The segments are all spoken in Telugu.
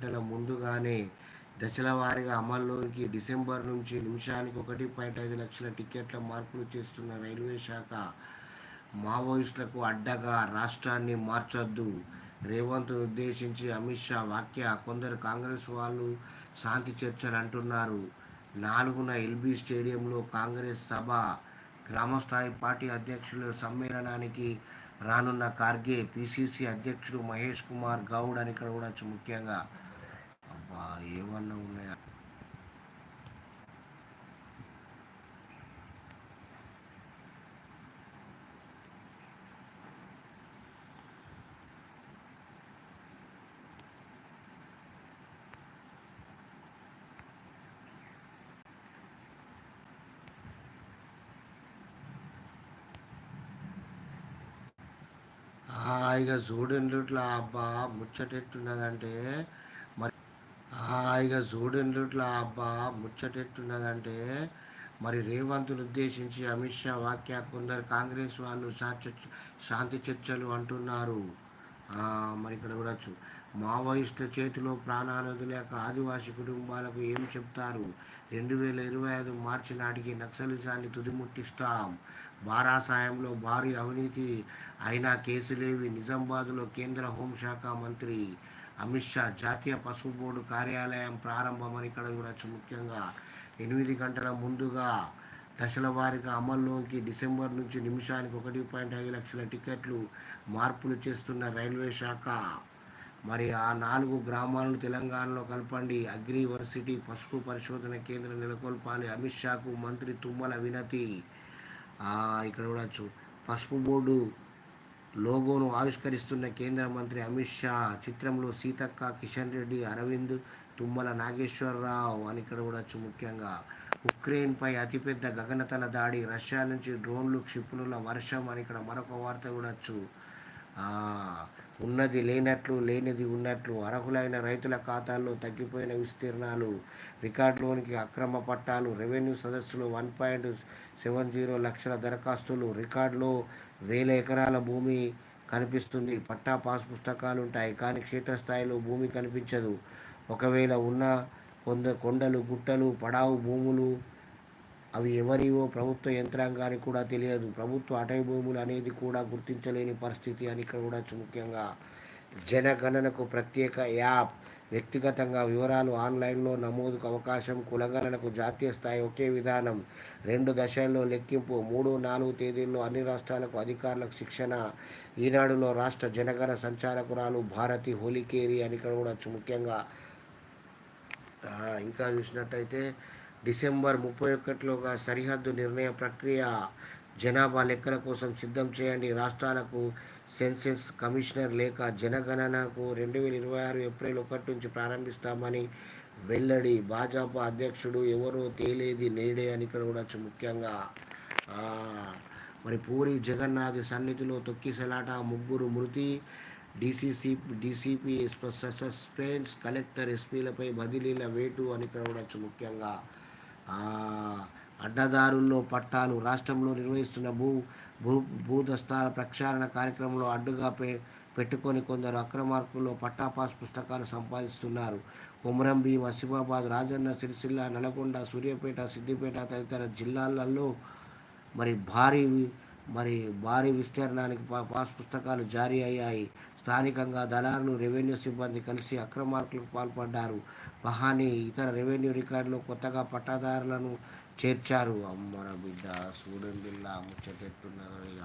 గంటల ముందుగానే దశల వారీగా అమల్లోకి డిసెంబర్ నుంచి నిమిషానికి ఒకటి పాయింట్ ఐదు లక్షల టికెట్ల మార్పులు చేస్తున్న రైల్వే శాఖ మావోయిస్టులకు అడ్డగా రాష్ట్రాన్ని మార్చొద్దు. రేవంత్ను ఉద్దేశించి అమిత్ షా వ్యాఖ్య కొందరు కాంగ్రెస్ వాళ్ళు శాంతి చర్చలు అంటున్నారు. నాలుగున ఎల్బీ స్టేడియంలో కాంగ్రెస్ సభ గ్రామస్థాయి పార్టీ అధ్యక్షుల సమ్మేళనానికి రానున్న కార్గే పిసిసి అధ్యక్షుడు మహేష్ కుమార్ గౌడ్ అని ఇక్కడ కూడా ముఖ్యంగా. అబ్బా ఏమన్నా ఉన్నాయా? హాయిగా చూడండి ఇట్లా అబ్బా ముచ్చటెట్టున్నదంటే మరి హాయిగా చూడండి ఇట్లా అబ్బా ముచ్చటెట్టున్నదంటే మరి రేవంతులు ఉద్దేశించి అమిత్ షా వాక్య కొందరు కాంగ్రెస్ వాళ్ళు శాంతి చర్చలు అంటున్నారు. మరి ఇక్కడ కూడా మావోయిస్టుల చేతిలో ప్రాణాలు వదిలేక ఆదివాసీ కుటుంబాలకు ఏం చెప్తారు? రెండు వేల ఇరవై ఐదు మార్చి నాటికి నక్సలిజాన్ని తుదిముట్టిస్తాం. బారా సాయంలో భారీ అవినీతి అయినా కేసులేవి నిజామాబాద్లో కేంద్ర హోంశాఖ మంత్రి అమిత్ షా జాతీయ పసుపు బోర్డు కార్యాలయం ప్రారంభమని ఇక్కడ చూడవచ్చు ముఖ్యంగా. ఎనిమిది గంటల ముందుగా దశల వారీగా అమల్లోకి డిసెంబర్ నుంచి నిమిషానికి ఒకటి పాయింట్ ఐదు లక్షల టికెట్లు మార్పులు చేస్తున్న రైల్వే శాఖ. మరి ఆ నాలుగు గ్రామాలను తెలంగాణలో కలపండి. అగ్రి యూనివర్సిటీ పసుపు పరిశోధన కేంద్రం నెలకొల్పాలి. అమిత్ షాకు మంత్రి తుమ్మల వినతి. ఇక్కడ చూడవచ్చు పసుపు బోర్డు లోగోను ఆవిష్కరిస్తున్న కేంద్ర మంత్రి అమిత్ షా చిత్రంలో సీతక్క కిషన్ రెడ్డి అరవింద్ తుమ్మల నాగేశ్వరరావు అని ఇక్కడ కూడా ముఖ్యంగా. ఉక్రెయిన్పై అతిపెద్ద గగనతల దాడి రష్యా నుంచి డ్రోన్లు క్షిపణుల వర్షం అని ఇక్కడ మరొక వార్త కూడా ఉన్నది లేనట్లు లేనిది ఉన్నట్లు అర్హులైన రైతుల ఖాతాల్లో తగ్గిపోయిన విస్తీర్ణాలు రికార్డులోనికి అక్రమ పట్టాలు రెవెన్యూ సదస్సులు వన్ పాయింట్ సెవెన్ జీరో లక్షల దరఖాస్తులు రికార్డులో వేల ఎకరాల భూమి కనిపిస్తుంది. పట్టా పాస్ పుస్తకాలు ఉంటాయి కానీ క్షేత్రస్థాయిలో భూమి కనిపించదు. ఒకవేళ ఉన్న కొంద కొండలు గుట్టలు పడావు భూములు అవి ఎవరివో ప్రభుత్వ యంత్రాంగానికి కూడా తెలియదు. ప్రభుత్వ అటవీ భూములు అనేది కూడా గుర్తించలేని పరిస్థితి అని ఇక్కడ కూడా ముఖ్యంగా జనగణనకు ప్రత్యేక యాప్. వ్యక్తిగతంగా వివరాలు ఆన్లైన్లో నమోదుకు అవకాశం కులగణనకు జాతీయ స్థాయి ఒకే విధానం రెండు దశల్లో లెక్కింపు మూడు నాలుగు తేదీల్లో అన్ని రాష్ట్రాలకు అధికారులకు శిక్షణ. ఈనాడులో రాష్ట్ర జనగణ సంచాలకురాలు భారతి హోలికేరి అని ఇక్కడ కూడా ముఖ్యంగా ఇంకా చూసినట్టయితే డిసెంబర్ ముప్పై ఒకటిలోగా సరిహద్దు నిర్ణయ ప్రక్రియ జనాభా లెక్కల కోసం సిద్ధం చేయండి. రాష్ట్రాలకు సెన్సెస్ కమిషనర్ లేక జనగణనకు రెండు వేల ఇరవై ఆరు ఏప్రిల్ ఒకటి నుంచి ప్రారంభిస్తామని వెల్లడి భాజపా అధ్యక్షుడు ఎవరో తేలేది నేడే అని ఇక్కడ కూడా ముఖ్యంగా. మరి పూరి జగన్నాథ్ సన్నిధిలో తొక్కిసలాట ముగ్గురు మృతి. డీసీసీ డీసీపీ సస్పెన్స్ కలెక్టర్ ఎస్పీలపై బదిలీల వేటు అని ఇక్కడ కూడా ముఖ్యంగా. అడ్డదారుల్లో పట్టాలు రాష్ట్రంలో నిర్వహిస్తున్న భూ భూ భూదస్తాల ప్రక్షాళన కార్యక్రమంలో అడ్డుగా పె పెట్టుకొని కొందరు అక్రమార్కుల్లో పట్టాపాస్ పుస్తకాలు సంపాదిస్తున్నారు. కొమరం భీం ఆసిఫాబాద్ రాజన్న సిరిసిల్ల నల్గొండ సూర్యాపేట సిద్దిపేట తదితర జిల్లాలలో మరి భారీ మరి భారీ విస్తీర్ణానికి పాస్ పుస్తకాలు జారీ అయ్యాయి. స్థానికంగా దళారులు రెవెన్యూ సిబ్బంది కలిసి అక్రమార్కులకు పాల్పడ్డారు. మహానీ ఇతర రెవెన్యూ రికార్డులో కొత్తగా పట్టాదారులను చేర్చారు. అమ్మర బిడ్డ సూడన్ బిల్లా ముచ్చటెట్టున్నదో ఇక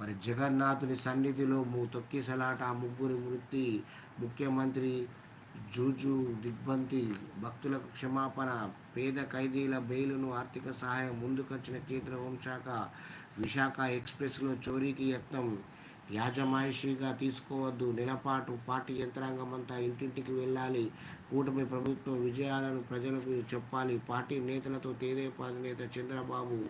మరి జగన్నాథుని సన్నిధిలో ము తొక్కిసలాట ముగ్గురి మృతి. ముఖ్యమంత్రి జూజు దిగ్బంతి భక్తులకు క్షమాపణ. పేద ఖైదీల బెయిలును ఆర్థిక సహాయం ముందుకొచ్చిన కేంద్ర హోంశాఖ విశాఖ ఎక్స్ప్రెస్లో చోరీకి యత్నం. యాజమాయిషీగా తీసుకోవద్దు. నెలపాటు పార్టీ యంత్రాంగం అంతా ఇంటింటికి వెళ్ళాలి. కూటమి ప్రభుత్వం విజయాలను ప్రజలకు చెప్పాలి. పార్టీ నేతలతో తెదేపా అధినేత చంద్రబాబు.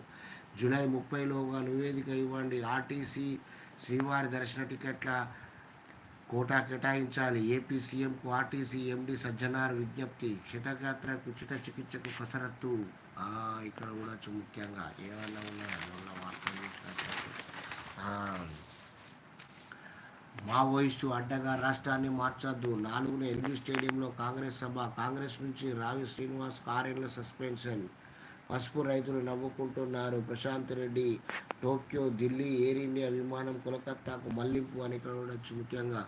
జూలై ముప్పైలోగా నివేదిక ఇవ్వండి. ఆర్టీసీ శ్రీవారి దర్శన టికెట్ల కోటా కేటాయించాలి. ఏపీ సీఎంకు ఆర్టీసీ ఎండి సజ్జనార్ విజ్ఞప్తి. క్షతగాత్రకు ఉచిత చికిత్సకు కసరత్తు. ఇక్కడ కూడా ముఖ్యంగా ఏమన్నా ఉన్నాయా? మొన్న వార్తలు చూసినట్లయితే? మావోయిస్టు అడ్డగా రాష్ట్రాన్ని మార్చొద్దు. నాలుగున ఎల్బీ స్టేడియంలో కాంగ్రెస్ సభ కాంగ్రెస్ నుంచి రావి శ్రీనివాస్ ఆరేళ్ళ సస్పెన్షన్. పసుపు రైతులు నవ్వుకుంటున్నారు. Prashant Reddy Tokyo Delhi Air India విమానం కోలకత్తాకు మళ్ళింపు అని ఇక్కడ ఉండొచ్చు. ముఖ్యంగా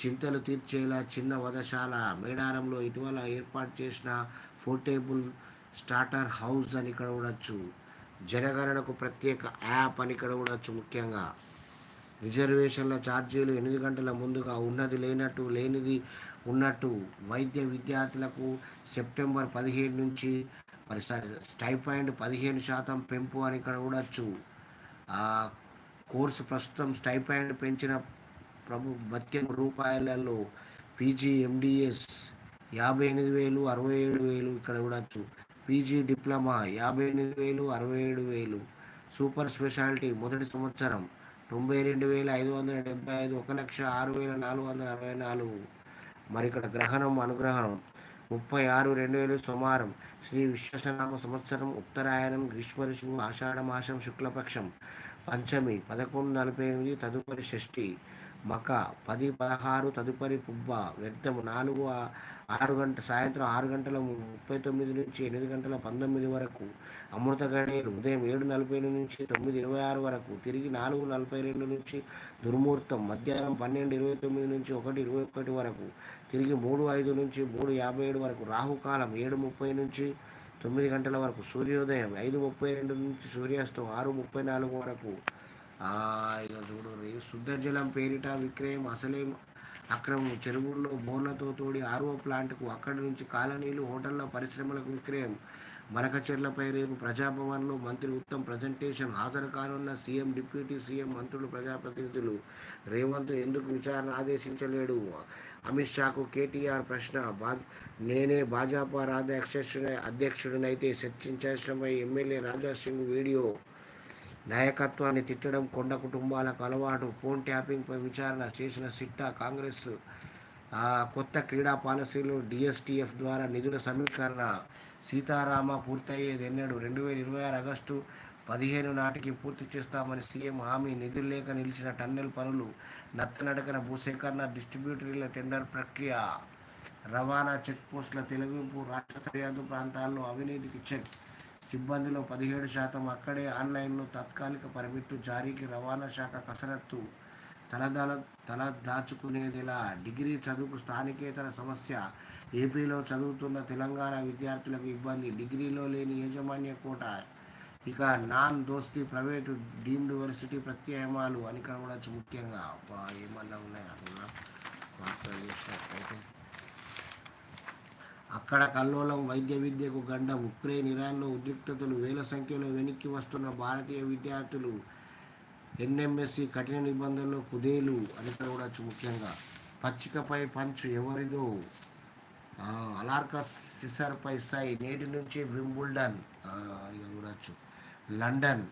చింతలు తీర్చేలా చిన్న వధశాల. మేడారంలో ఇటీవల ఏర్పాటు చేసిన పోర్టేబుల్ స్టార్టర్ హౌస్ అని ఇక్కడ చూడొచ్చు జనగణనకు ప్రత్యేక యాప్ అని ఇక్కడ చూడొచ్చు ముఖ్యంగా. రిజర్వేషన్ల ఛార్జీలు ఎనిమిది గంటల ముందుగా ఉన్నది లేనట్టు లేనిది ఉన్నట్టు వైద్య విద్యార్థులకు సెప్టెంబర్ పదిహేను నుంచి మరి స- పదిహేను శాతం పెంపు అని ఇక్కడ చూడొచ్చు ఆ కోర్సు ప్రస్తుతం స్టైఫండ్ పెంచిన ప్రభు పద్దెనిమిది రూపాయలలో పీజీ ఎండిఎస్ యాభై ఎనిమిది వేలు అరవై ఏడు వేలు ఇక్కడ చూడొచ్చు పీజీ డిప్లొమా యాభై ఎనిమిది వేలు అరవై ఏడు వేలు. సూపర్ స్పెషాలిటీ మొదటి సంవత్సరం తొంభై రెండు వేల ఐదు వందల డెబ్బై ఐదు ఒక లక్ష ఆరు వేల నాలుగు వందల అరవై నాలుగు. మరి ఇక్కడ గ్రహణం అనుగ్రహణం. ముప్పై ఆరు రెండు వేలు సుమారం. శ్రీ విశ్వసనామ సంవత్సరం ఉత్తరాయణం గ్రీష్మ ఋషువు ఆషాఢమాసం శుక్లపక్షం. పంచమి పదకొండు నలభై ఎనిమిది తదుపరి షష్ఠి. మక పది పదహారు తదుపరి పుబ్బ. వ్యర్థము నాలుగు ఆరు గంట సాయంత్రం ఆరు గంటల ముప్పై తొమ్మిది నుంచి ఎనిమిది గంటల పంతొమ్మిది వరకు అమృత గడియలు ఉదయం ఏడు నలభై ఎనిమిది నుంచి తొమ్మిది ఇరవై ఆరు వరకు తిరిగి నాలుగు నలభై రెండు నుంచి దుర్ముహూర్తం మధ్యాహ్నం పన్నెండు ఇరవై తొమ్మిది నుంచి ఒకటి ఇరవై ఒకటి వరకు తిరిగి మూడు ఐదు నుంచి మూడు యాభై ఏడు వరకు రాహుకాలం ఏడు ముప్పై నుంచి తొమ్మిది గంటల వరకు సూర్యోదయం ఐదు ముప్పై రెండు నుంచి సూర్యాస్తం ఆరు ముప్పై నాలుగు వరకు. ఇక చూడు శుద్ధ జలం పేరిట విక్రయం అసలేం అక్రమం చెరువుల్లో బోర్లతో తోడి ఆర్ఓ ప్లాంట్కు అక్కడి నుంచి కాలనీలు హోటళ్ళ పరిశ్రమలకు విక్రయం. మరకచెర్లపై రేపు ప్రజాభవన్లో మంత్రి ఉత్తమ్ ప్రజెంటేషన్ హాజరు కానున్న సీఎం డిప్యూటీ సీఎం మంత్రులు ప్రజాప్రతినిధులు. రేవంత్ ఎందుకు విచారణ ఆదేశించలేడు? అమిత్ షాకు కేటీఆర్ ప్రశ్న. బా నేనే భాజపా రాధ్యక్షుడ అధ్యక్షుడినైతే చర్చించాల్సినపై ఎమ్మెల్యే రాజా సింగ్ వీడియో. నాయకత్వాన్ని తిట్టడం కొండ కుటుంబాలకు అలవాటు ఫోన్ ట్యాపింగ్పై విచారణ చేసిన సిట్టా కాంగ్రెస్ ఆ, కొత్త క్రీడా పాలసీలు డిఎస్టీఎఫ్ ద్వారా నిధుల సమీకరణ సీతారామ పూర్తయ్యేది ఎన్నడు రెండు వేల ఇరవై ఆరు ఆగస్టు పదిహేను నాటికి పూర్తి చేస్తామని సీఎం హామీ నిధులు లేక నిలిచిన టన్నెల్ పనులు నత్తనడకన భూసేకరణ డిస్ట్రిబ్యూటరీల టెండర్ ప్రక్రియ రవాణా చెక్ పోస్టుల తొలగింపు రాష్ట్ర సరిహద్దు ప్రాంతాల్లో అవినీతికి చెక్ సిబ్బందిలో పదిహేడు శాతం అక్కడే ఆన్లైన్లో తాత్కాలిక పర్మిట్టు జారీకి రవాణా శాఖ కసరత్తు తలదల తల దాచుకునేదిలా? డిగ్రీ చదువుకు స్థానికేతర సమస్య. ఏపీలో చదువుతున్న తెలంగాణ విద్యార్థులకు ఇబ్బంది. డిగ్రీలో లేని యాజమాన్య కోట. ఇక నాన్ దోస్తి ప్రైవేటు డీమ్డ్ యూనివర్సిటీ ప్రత్యామాలు అని ఇక్కడ కూడా ముఖ్యంగా. ఏమన్నా ఉన్నాయి? వార్తలు చూసినట్లయితే అక్కడ కల్లోలం వైద్య విద్యకు గండం ఉక్రెయిన్ ఇరాన్లో ఉద్రిక్తతలు వేల సంఖ్యలో వెనక్కి వస్తున్న భారతీయ విద్యార్థులు ఎన్ఎంఎస్సి కఠిన నిబంధనలు కుదేలు అని చూడవచ్చు ముఖ్యంగా. పచ్చికపై పంచు ఎవరిదో? ఆ, అలార్కస్ సిసర్పై సై నేటి నుంచి వింబుల్డన్. ఇక చూడవచ్చు లండన్.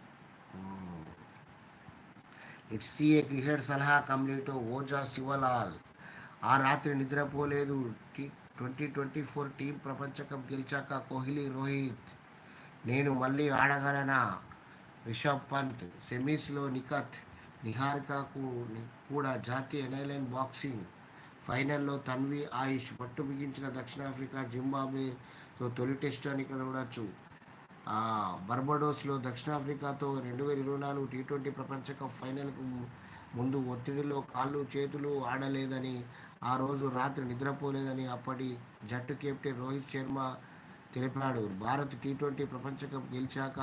హెచ్సిఏ క్రికెట్ సలహా కంప్లీట్ ఓజా శివలాల్. ఆ రాత్రి నిద్రపోలేదు. T twenty twenty four team ప్రపంచ కప్ గెలిచాక కోహ్లీ రోహిత్. నేను మళ్ళీ ఆడగలనా? రిషబ్ పంత్ సెమీస్లో నిఖత్ నిహారికకు కూడా జాతీయ ఎనైలైన్ బాక్సింగ్. ఫైనల్లో తన్వి ఆయుష్ పట్టు బిగించిన దక్షిణాఫ్రికా జింబాబేతో తొలి టెస్ట్ అని ఇక్కడ చూడొచ్చు ఆ, బర్బడోస్లో దక్షిణాఫ్రికాతో రెండు వేల ఇరవై నాలుగు టీ ట్వంటీ ప్రపంచ కప్ ఫైనల్కు ముందు ఒత్తిడిలో కాళ్ళు చేతులు ఆడలేదని ఆ రోజు రాత్రి నిద్రపోలేదని అప్పటి జట్టు కెప్టెన్ రోహిత్ శర్మ తెలిపాడు. భారత్ టీ ట్వంటీ ప్రపంచ కప్ గెలిచాక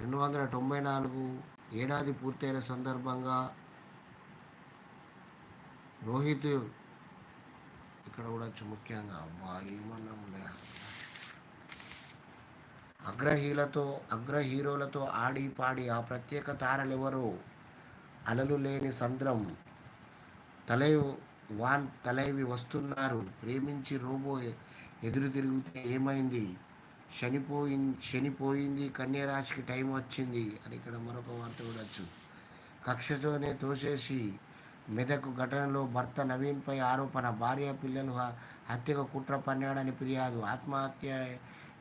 రెండు వందల తొంభై నాలుగు ఏడాది పూర్తయిన సందర్భంగా రోహిత్ ఇక్కడ కూడా ముఖ్యంగా. అబ్బా ఏమన్నా అగ్రహీలతో అగ్ర హీరోలతో ఆడి పాడి ఆ ప్రత్యేక తారలెవరో అలలు లేని సంద్రం. తలై వాన్ తలైవి వస్తున్నారు. ప్రేమించి రోబో ఎదురు తిరిగితే ఏమైంది? చనిపోయింది చనిపోయింది కన్యరాశికి టైం వచ్చింది అని ఇక్కడ మరొక వార్త చూడొచ్చు. కక్షతోనే తోసేసి మెదకు ఘటనలో భర్త నవీన్పై ఆరోపణ. భార్య పిల్లలు హత్యకు కుట్ర పన్నాడని ఫిర్యాదు. ఆత్మహత్య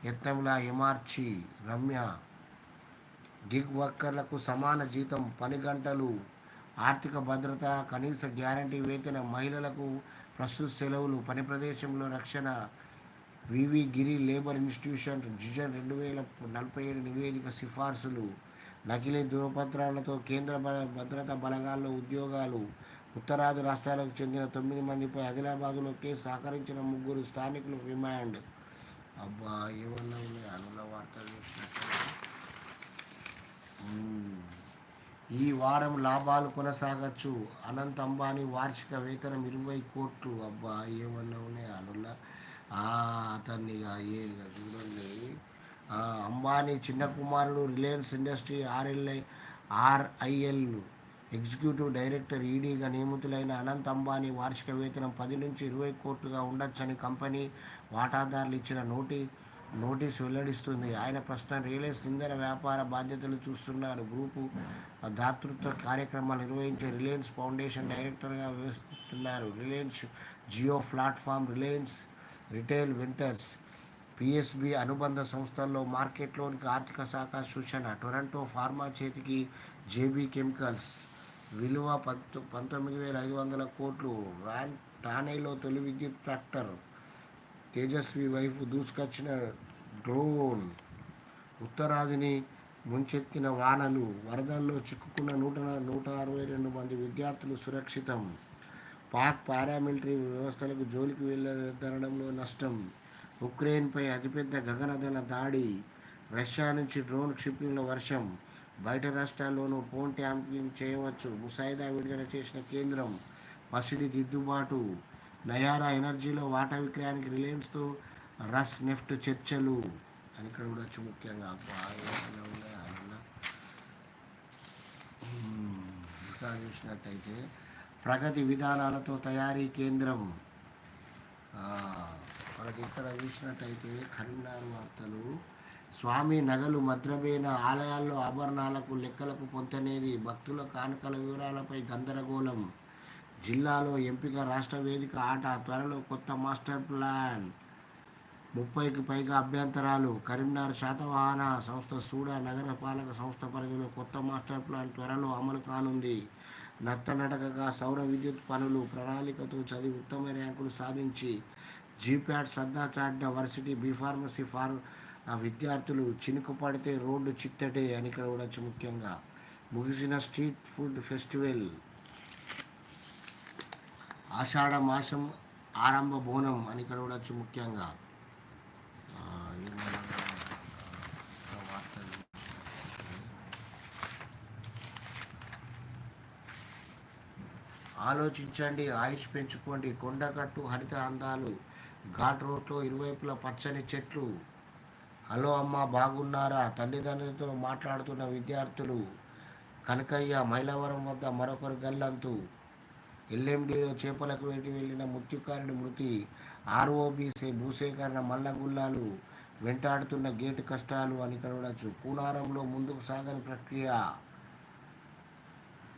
యత్నంలా ఎమార్చి రమ్య. గిగ్ వర్కర్లకు సమాన జీతం పని గంటలు ఆర్థిక భద్రత కనీస గ్యారంటీ వేతన మహిళలకు ప్రస్తుత సెలవులు పని ప్రదేశంలో రక్షణ వివి గిరి లేబర్ ఇన్స్టిట్యూషన్ డిజన్ రెండు వేల నలభై ఏడు నివేదిక సిఫార్సులు నకిలీ ధృవపత్రాలతో కేంద్ర బల- భద్రతా బలగాల్లో ఉద్యోగాలు ఉత్తరాది రాష్ట్రాలకు చెందిన తొమ్మిది మందిపై ఆదిలాబాదులో కేసు సహకరించిన ముగ్గురు స్థానికులు రిమాండ్. అబ్బా ఏమన్నా ఉన్నాయి? అనుల వార్తలు చూసినట్టు ఈ వారం లాభాలు కొనసాగచ్చు. అనంత్ అంబానీ వార్షిక వేతనం ఇరవై కోట్లు. అబ్బా ఏమన్నా ఉన్నాయి అనుల ఆ, అతన్ని ఏ ఇక చూడండి అంబానీ చిన్న కుమారుడు Reliance industry RLI RIL executive director ఈడీగా నియమితులైన అనంత్ అంబానీ వార్షిక వేతనం పది నుంచి ఇరవై కోట్లుగా ఉండొచ్చని కంపెనీ వాటాదారులు ఇచ్చిన నోటీ నోటీస్ వెల్లడిస్తుంది. ఆయన ప్రస్తుతం రియలెన్స్ ఇంధన వ్యాపార బాధ్యతలు చూస్తున్నారు. గ్రూపు దాతృత్వ కార్యక్రమాలు నిర్వహించే రిలయన్స్ ఫౌండేషన్ డైరెక్టర్గా వ్యవహరిస్తున్నారు. Reliance Jio platform Reliance retail ventures PSB అనుబంధ సంస్థల్లో మార్కెట్లోనికి ఆర్థిక శాఖ సూచన. టొరంటో ఫార్మా చేతికి జేబీ కెమికల్స్ విలువ పంతొమ్మిది వేల ఐదు వందల కోట్లు. రాన్ టానేలో తొలి విద్యుత్ ట్రాక్టర్ తేజస్వి వైఫ్ దూసుకొచ్చిన డ్రోన్ ఉత్తరాదిని ముంచెత్తిన వానలు వరదల్లో చిక్కుకున్న నూట నూట అరవై రెండు మంది విద్యార్థులు సురక్షితం. పాక్ పారామిలిటరీ వ్యవస్థలకు జోలికి వెళ్ళదనడంలో నష్టం. ఉక్రెయిన్పై అతిపెద్ద గగనదళ దాడి రష్యా నుంచి డ్రోన్ క్షిపణుల వర్షం బయట రాష్ట్రాల్లోనూ ఫోన్ ట్యాంపింగ్ చేయవచ్చు ముసాయిదా విడుదల చేసిన కేంద్రం పసిడి దిద్దుబాటు నయారా ఎనర్జీలో వాటా విక్రయానికి రిలయన్స్తో రస్ నెఫ్ట్ చర్చలు. అని ఇక్కడ కూడా ముఖ్యంగా అబ్బా, ఇంకా చూసినట్టయితే ప్రగతి విధానాలతో తయారీ కేంద్రం. మనకి ఇక్కడ చూసినట్టయితే కరీంనగర్ వార్తలు. స్వామి నగలు మద్రమైన ఆలయాల్లో ఆభరణాలకు లెక్కలకు పొంతనేది భక్తుల కానుకల వివరాలపై గందరగోళం. జిల్లాలో ఎంపిక రాష్ట్ర వేదిక ఆట త్వరలో కొత్త మాస్టర్ ప్లాన్. ముప్పైకి పైగా అభ్యంతరాలు. కరీంనగర్ శాతవాహన సంస్థ సూడ నగరపాలక సంస్థ పరిధిలో కొత్త మాస్టర్ ప్లాన్ త్వరలో అమలు కానుంది. నత్తనడకగా సౌర విద్యుత్ పనులు ప్రణాళికతో చదివి ఉత్తమ ర్యాంకులు సాధించి జీప్యాట్ సర్దా చాటిన వర్సిటీ బీ ఫార్మసీ ఫార్ విద్యార్థులు చినుకు పడితే రోడ్డు చిత్తటే అని ఇక్కడ కూడా ముఖ్యంగా. ముగిసిన స్ట్రీట్ ఫుడ్ ఫెస్టివల్ ఆషాఢ మాసం ఆరంభ బోనం అని ఇక్కడ చూడవచ్చు ముఖ్యంగా ఆలోచించండి ఆయుష్ పెంచుకోండి. కొండగట్టు హరిత అందాలు ఘాట్ రోడ్లో ఇరువైపులా పచ్చని చెట్లు. హలో అమ్మ బాగున్నారా? తల్లిదండ్రులతో మాట్లాడుతున్న విద్యార్థులు కనకయ్య మైలవరం వద్ద మరొకరు గల్లంతు. ఎల్ఎండిలో చేపలకు వేటి వెళ్ళిన మృత్యుకారుడి మృతి ఆర్ఓబీసీ భూసేకరణ మల్లగుల్లాలు వెంటాడుతున్న గేటు కష్టాలు అని కనవచ్చు కూనారంలో ముందుకు సాగని ప్రక్రియ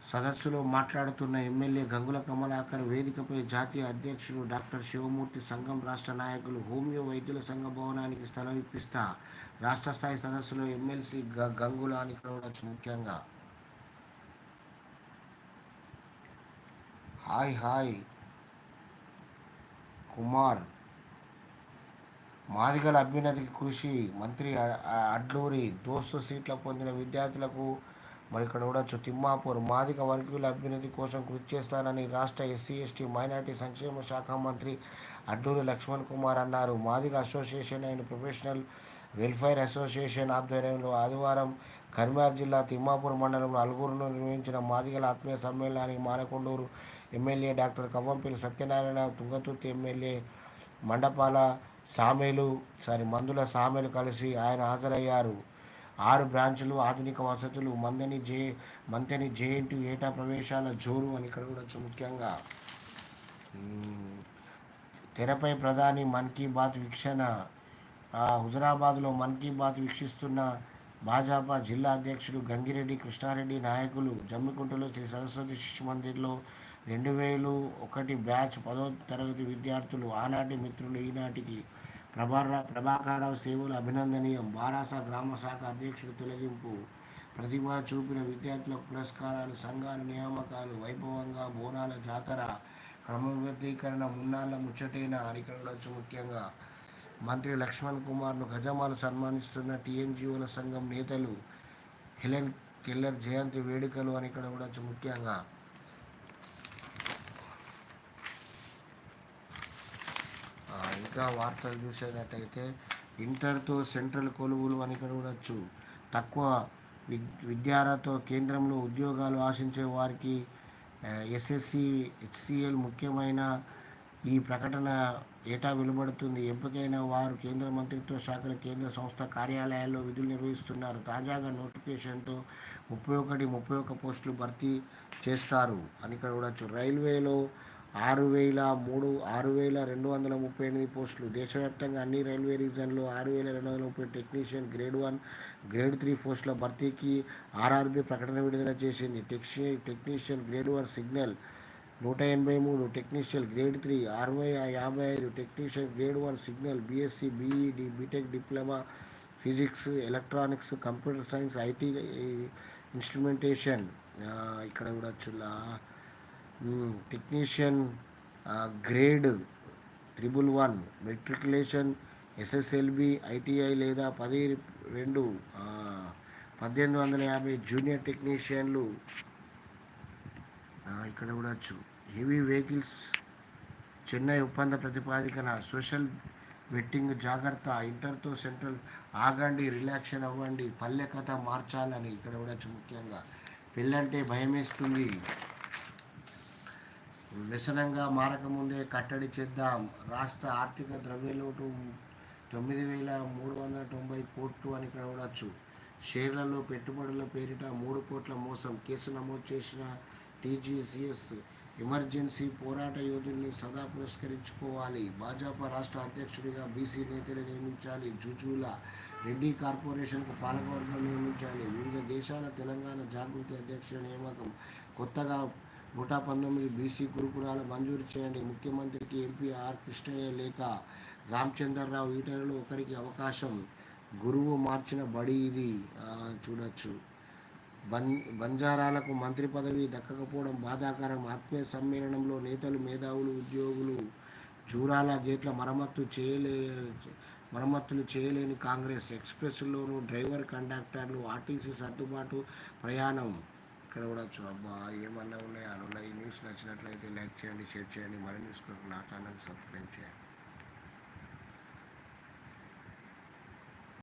సదస్సులో మాట్లాడుతున్న ఎమ్మెల్యే గంగుల కమలాకర్ వేదికపై జాతీయ అధ్యక్షుడు డాక్టర్ శివమూర్తి సంఘం రాష్ట్ర నాయకులు హోమియో వైద్యుల సంఘ భవనానికి స్థలం ఇప్పిస్తా రాష్ట్ర స్థాయి సదస్సులో ఎమ్మెల్సీ గ గంగుల అని కనవచ్చు ముఖ్యంగా. Hi hi. కుమార్. మాదిగల అభ్యున్నతికి కృషి. మంత్రి అడ్లూరి. దోస్తు సీట్లు పొందిన విద్యార్థులకు మరి ఇక్కడ చూడొచ్చు తిమ్మాపూర్. మాదిగ వర్గీయుల అభ్యున్నతి కోసం కృషి చేస్తానని రాష్ట్ర ఎస్సీ ఎస్టీ మైనార్టీ సంక్షేమ శాఖ మంత్రి అడ్లూరి లక్ష్మణ్ కుమార్ అన్నారు. Madiga association and professional welfare association ఆధ్వర్యంలో ఆదివారం కర్మార్ జిల్లా తిమ్మాపూర్ మండలంలో అలుగురులో నిర్వహించిన మాదిగల ఆత్మీయ సమ్మేళనానికి Manakondur MLA doctor Kavvampalli Satyanarayana Tungaturthi MLA Mandapala Samel sorry Mandula Samelu కలిసి ఆయన హాజరయ్యారు. ఆరు బ్రాంచులు ఆధునిక వసతులు మందని జే మంతని జేఎన్టీ ఏటా ప్రవేశాల జోరు అని ఇక్కడ కూడా ముఖ్యంగా. తెరపై ప్రధాని మన్ కీ బాత్ వీక్షణ. హుజరాబాద్లో మన్ కీ బాత్ వీక్షిస్తున్న భాజపా జిల్లా అధ్యక్షుడు గంగిరెడ్డి కృష్ణారెడ్డి నాయకులు జమ్మికుంటలో శ్రీ సరస్వతి శిశు మందిర్లో రెండు వేలు ఒకటి బ్యాచ్ పదో తరగతి విద్యార్థులు ఆనాటి మిత్రులు ఈనాటికి ప్రభార ప్రభాకరరావు సేవలు అభినందనీయం. బారాస గ్రామ శాఖ అధ్యక్షుడు తొలగింపు. ప్రతిభ చూపిన విద్యార్థులకు పురస్కారాలు సంఘాల నియామకాలు వైభవంగా బోనాల జాతర క్రమబద్ధీకరణ మున్నాళ్ళ ముచ్చటైన అని ఇక్కడ చూడొచ్చు ముఖ్యంగా. మంత్రి లక్ష్మణ్ కుమార్ను గజమాలు సన్మానిస్తున్న టీఎన్జిఓల సంఘం నేతలు హెలెన్ కిల్లర్ జయంతి వేడుకలు అని ఇక్కడ కూడా ముఖ్యంగా. ఆ, వార్తలు చూసేటట్టయితే ఇంటర్తో సెంట్రల్ కొలువులు అని ఇక్కడ తక్కువ విద్ విద్యార్హతతో కేంద్రంలో ఉద్యోగాలు ఆశించే వారికి ఎస్ఎస్సి హెచ్సిఎల్ ముఖ్యమైన ఈ ప్రకటన ఏటా వెలువడుతుంది? ఎంపికైన వారు కేంద్ర మంత్రిత్వ శాఖల కేంద్ర సంస్థ కార్యాలయాల్లో విధులు నిర్వహిస్తున్నారు. తాజాగా నోటిఫికేషన్తో ముప్పై ఒకటి ముప్పై ఒక్క పోస్టులు భర్తీ చేస్తారు అని ఇక్కడ చూడవచ్చు రైల్వేలో ఆరు వేల మూడు ఆరు వేల రెండు వందల ముప్పై ఎనిమిది పోస్టులు. దేశవ్యాప్తంగా అన్ని రైల్వే రీజన్లు ఆరు వేల రెండు వందల ముప్పై technician grade one grade three పోస్టుల భర్తీకి ఆర్ఆర్బీ ప్రకటన విడుదల చేసింది. టెక్ని టెక్నీషియన్ గ్రేడ్ వన్ సిగ్నల్ నూట ఎనభై మూడు టెక్నీషియన్ గ్రేడ్ త్రీ అరవై యాభై ఐదు technician grade one signal BSc BEd BTech diploma physics electronics computer science IT instrumentation. ఇక్కడ కూడా Chulla technician grade triple one matriculation SSLC ITI లేదా పది రెండు పద్దెనిమిది వందల యాభై జూనియర్ టెక్నీషియన్లు ఇక్కడ చూడొచ్చు హెవీ వెహికల్స్ చెన్నై ఒప్పంద ప్రతిపాదికన సోషల్ వెట్టింగ్ జాగ్రత్త ఇంటర్తో సెంట్రల్ ఆగండి రిలాక్షన్ అవ్వండి పల్లె కథ మార్చాలని ఇక్కడ చూడొచ్చు ముఖ్యంగా. పెళ్ళంటే భయమేస్తుంది. వ్యసనంగా మారకముందే కట్టడి చేద్దాం. రాష్ట్ర ఆర్థిక ద్రవ్యలోటు తొమ్మిది వేల మూడు వందల తొంభై కోట్లు అని చూడవచ్చు షేర్లలో పెట్టుబడుల పేరిట మూడు కోట్ల మోసం కేసు నమోదు చేసిన టీజీసీఎస్ ఎమర్జెన్సీ పోరాట యోధుల్ని సదా పురస్కరించుకోవాలి. భాజపా రాష్ట్ర అధ్యక్షుడిగా బీసీ నేతలు నియమించాలి. జుజూల రెడ్డి కార్పొరేషన్కు పాలకవర్గం నియమించాలి. వివిధ దేశాల తెలంగాణ జాగృతి అధ్యక్షుల నియామకం కొత్తగా నూట పంతొమ్మిది బీసీ గురుకులాలు మంజూరు చేయండి. ముఖ్యమంత్రికి ఎంపీ ఆర్ కృష్ణయ్య లేక రామచంద్రరావు ఈటలలో ఒకరికి అవకాశం. గురువు మార్చిన బడి ఇది. చూడొచ్చు. బం బంజారాలకు మంత్రి పదవి దక్కకపోవడం బాధాకరం. ఆత్మీయ సమ్మేళనంలో నేతలు మేధావులు ఉద్యోగులు జూరాల గేట్ల మరమ్మత్తు చేయలే మరమ్మతులు చేయలేని కాంగ్రెస్. ఎక్స్ప్రెస్లోనూ డ్రైవర్ కండక్టర్లు ఆర్టీసీ సర్దుబాటు ప్రయాణం. ఇక్కడ కూడా చూ- అబ్బా ఏమన్నా ఉన్నాయో? అనున్నాయి ఈ న్యూస్ నచ్చినట్లయితే లైక్ చేయండి షేర్ చేయండి. మరిన్ని న్యూస్ నా ఛానల్ సబ్స్క్రైబ్ చేయండి.